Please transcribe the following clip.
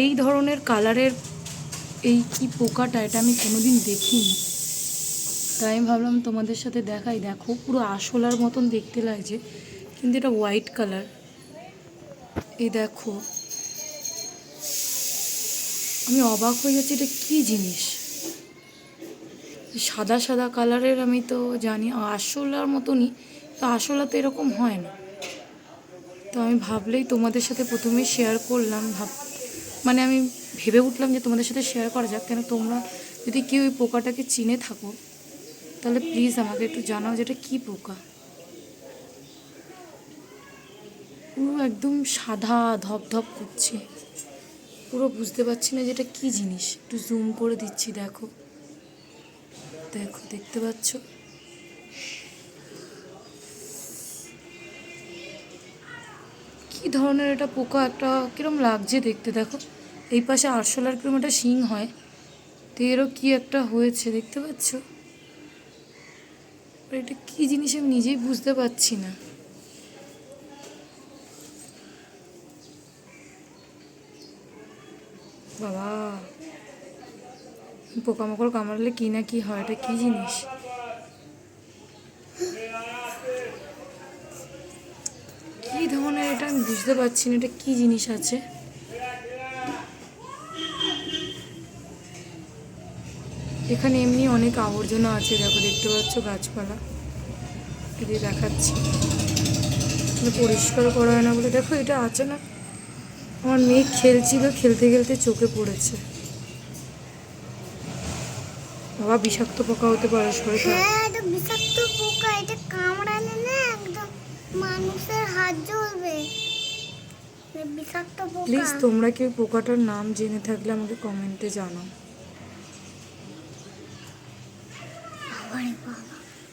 এই ধরনের কালারের এই কি পোকাটা, এটা আমি কোনোদিন দেখিনি। তাই আমি ভাবলাম তোমাদের সাথে দেখাই। দেখো, পুরো আশলার মতন দেখতে লাগছে, কিন্তু এটা হোয়াইট কালার। এই দেখো। আমি অবাক হয়ে যাচ্ছি, এটা কী জিনিস? সাদা সাদা কালারের আমি তো জানি, আরশোলার মতনই, তো আরশোলা তো এরকম হয় না। তো আমি ভাবলেই তোমাদের সাথে প্রথমে শেয়ার করলাম, ভাব মানে আমি ভেবে উঠলাম যে তোমাদের সাথে শেয়ার করা যাক। কেন তোমরা যদি কেউ ওই পোকাটাকে চিনে থাকো, তাহলে প্লিজ আমাকে একটু জানাও যে এটা কী পোকা। পুরো একদম সাদা ধপধপ করছে। পুরো বুঝতে পারছি না যে এটা কী জিনিস। একটু জুম করে দিচ্ছি, দেখো। দেখো, দেখতে পাচ্ছ? কি ধরনের এটা পোকা, একটা কিরম লাগছে দেখতে, দেখো। এই পাশে আরশোলার কিরম একটা শিং হয়। তো এরও কি একটা হয়েছে দেখতে পাচ্ছ? এটা কি জিনিস আমি নিজেই বুঝতে পারছি না। বাবা, পোকামাকড় কামড়ালে কি না কি হয়, এটা কি জিনিস? কি ধরনের এটা আমি বুঝতে পারছি না, এটা কি জিনিস আছে? এখানে এমনি অনেক আবর্জনা আছে, দেখো দেখতে পাচ্ছ গাছপালা। যদি দেখাচ্ছি। পরিষ্কার করা হয় না বলে। দেখো এটা আছে না? আমার মেয়ে খেলছিল, খেলতে খেলতে চোখে পড়েছে। বাবা, বিষাক্ত পোকা হতে পারে শরীরটা হ্যাঁ এটা বিষাক্ত পোকা এটা কামড়ালে না একদম মানুষের হাত জ্বলবে। প্লিজ তোমরা কি ওই পোকাটার নাম জেনে থাকলে আমাকে কমেন্টে জানাও।